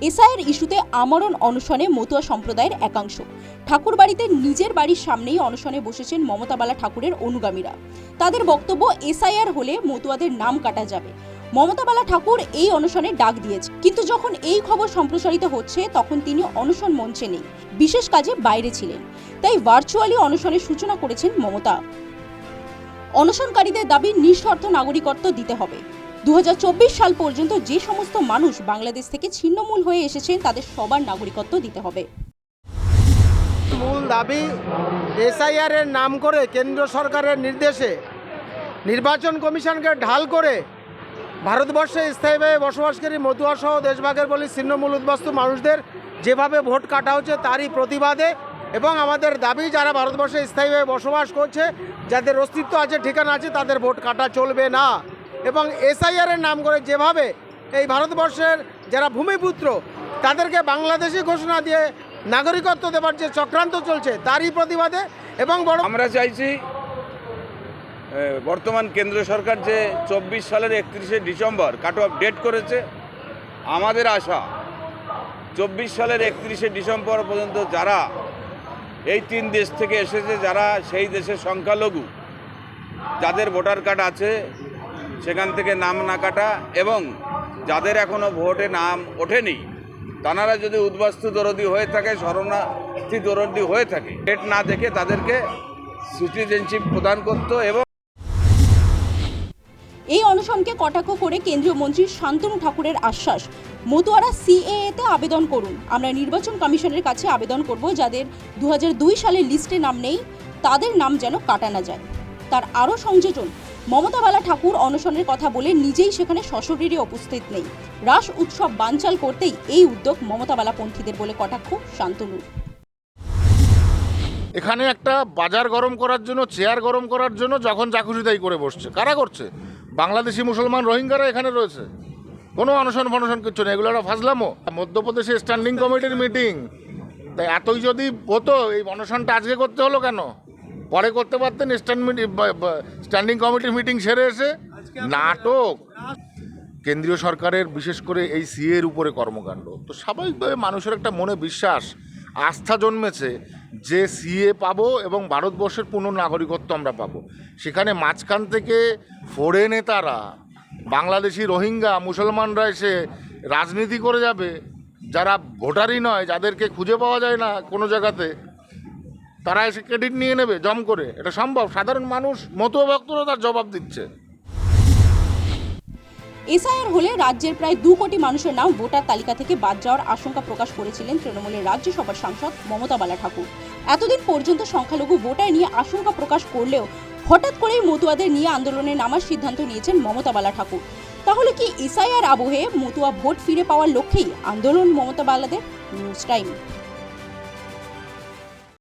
এসআইয়ের ইস্যুতে আমরণ অনশনে মতুয়া সম্প্রদায়ের একাংশ। ঠাকুরবাড়িতে নিজের বাড়ির সামনেই অনশনে বসেছেন মমতাবালা ঠাকুরের অনুগামীরা। তাদের বক্তব্য, এসআইআর হলে মতুয়াদের নাম কাটা যাবে। মমতাবালা ঠাকুর এই অনশনে ডাক দিয়েছে। কিন্তু যখন এই খবর সম্প্রসারিত হচ্ছে, তখন তিনি অনশন মঞ্চে নেই। বিশেষ কাজে বাইরে ছিলেন। তাই ভার্চুয়ালি অনশনের সূচনা করেছেন মমতা। অনশনকারীদের দাবি, নিঃশর্ত নাগরিকত্ব দিতে হবে। দু হাজার চব্বিশ সাল পর্যন্ত যে সমস্ত মানুষ বাংলাদেশ থেকে ছিন্নমূল হয়ে এসেছেন, তাদের সবার নাগরিকত্ব দিতে হবে। মূল দাবি, এসআইআর এর নাম করে কেন্দ্র সরকারের নির্দেশে নির্বাচন কমিশনকে ঢাল করে ভারতবর্ষে স্থায়ীভাবে বসবাসকারী মতুয়া সহ দেশভাগের বলে ছিন্নমূল উদ্বাস্তু মানুষদের যেভাবে ভোট কাটা হচ্ছে তারই প্রতিবাদে এবং আমাদের দাবি, যারা ভারতবর্ষে স্থায়ীভাবে বসবাস করছে, যাদের অস্তিত্ব আছে, ঠিকানা আছে, তাদের ভোট কাটা চলবে না। এবং এসআইআর এর নাম করে যেভাবে এই ভারতবর্ষের যারা ভূমিপুত্র, তাদেরকে বাংলাদেশি ঘোষণা দিয়ে নাগরিকত্ব দেওয়ার যে চক্রান্ত চলছে, তারই প্রতিবাদে এবং বড় আমরা চাইছি বর্তমান কেন্দ্র সরকার যে চব্বিশ সালের একত্রিশে ডিসেম্বর কাট অফ ডেট করেছে, আমাদের আশা চব্বিশ সালের একত্রিশে ডিসেম্বর পর্যন্ত যারা এই তিন দেশ থেকে এসেছে, যারা সেই দেশের সংখ্যালঘু, যাদের ভোটার কার্ড আছে সেখান থেকে নাম না কাটা এবং যাদের এখনও ভোটে নাম ওঠেনি তানারা যদি উদ্বাস্তু দরদি হয়ে থাকে, শরণার্থী দরদি হয়ে থাকে ডেট না দেখে তাদেরকে সিটিজেনশিপ প্রদান করতো এবং এই অনশনকে কটাক্ষ করে কেন্দ্রীয় মন্ত্রী শান্তনু ঠাকুরের আশ্বাস। মতুয়ারা সিএএ তে আবেদন করুন। আমরা নির্বাচন কমিশনের কাছে আবেদন করব যাদের দু হাজার দুই সালের লিস্টে নাম নেই, তাদের নাম যেন কাটা না যায়। তার আরও সংযোজন মমতাবালা ঠাকুর অনশনের কথা বলে নিজেই সেখানে সশরীরে উপস্থিত নেই। রাস উৎসব বানচাল করতেই এই উদ্যোগ মমতাবালা পন্থীদের বলে কটাক্ষ শান্তনুর এখানে একটা বাজার গরম করার জন্য, চেয়ার গরম করার জন্য যখন যা তাই করে বসছে। কারা করছে? বাংলাদেশি মুসলমান রোহিঙ্গারা এখানে রয়েছে। কোনো অনশন ফনশন কিচ্ছু নেই। এগুলো ফাজলামো। মধ্যপ্রদেশে স্ট্যান্ডিং কমিটির মিটিং তাই এতই যদি হতো, এই অনশনটা আজকে করতে হলো কেন? পরে করতে পারতেন স্ট্যান্ডিং কমিটির মিটিং সেরে এসে নাটক। কেন্দ্রীয় সরকারের বিশেষ করে এই সিএর উপরে কর্মকাণ্ড। তো স্বাভাবিকভাবে মানুষের একটা মনে বিশ্বাস আস্থা জন্মেছে যে সিএ পাবো এবং ভারতবর্ষের পূর্ণ নাগরিকত্ব আমরা পাবো। সেখানে মাঝখান থেকে ফোরে নেতারা বাংলাদেশি রোহিঙ্গা মুসলমানরা এসে রাজনীতি করে যাবে। যারা ভোটারই নয় যাদেরকে খুঁজে পাওয়া যায় না কোনো জায়গাতে তারা এসে ক্রেডিট নিয়ে নেবে, জম করে। এটা সম্ভব। সাধারণ মানুষ মতো ভক্তরা তার জবাব দিচ্ছে। এসআইআর হলে রাজ্যের প্রায় দু কোটি মানুষের নাম ভোটার তালিকা থেকে বাদ যাওয়ার আশঙ্কা প্রকাশ করেছিলেন তৃণমূলের রাজ্যসভার সাংসদ মমতা বালা ঠাকুর এতদিন পর্যন্ত সংখ্যালঘু ভোটার নিয়ে আশঙ্কা প্রকাশ করলেও হঠাৎ করেই মতুয়াদের নিয়ে আন্দোলনে নামার সিদ্ধান্ত নিয়েছেন মমতা বালা ঠাকুর তাহলে কি এসআইআর আবহে মতুয়া ভোট ফিরে পাওয়ার লক্ষ্যেই আন্দোলন, মমতা বালাদের? News time.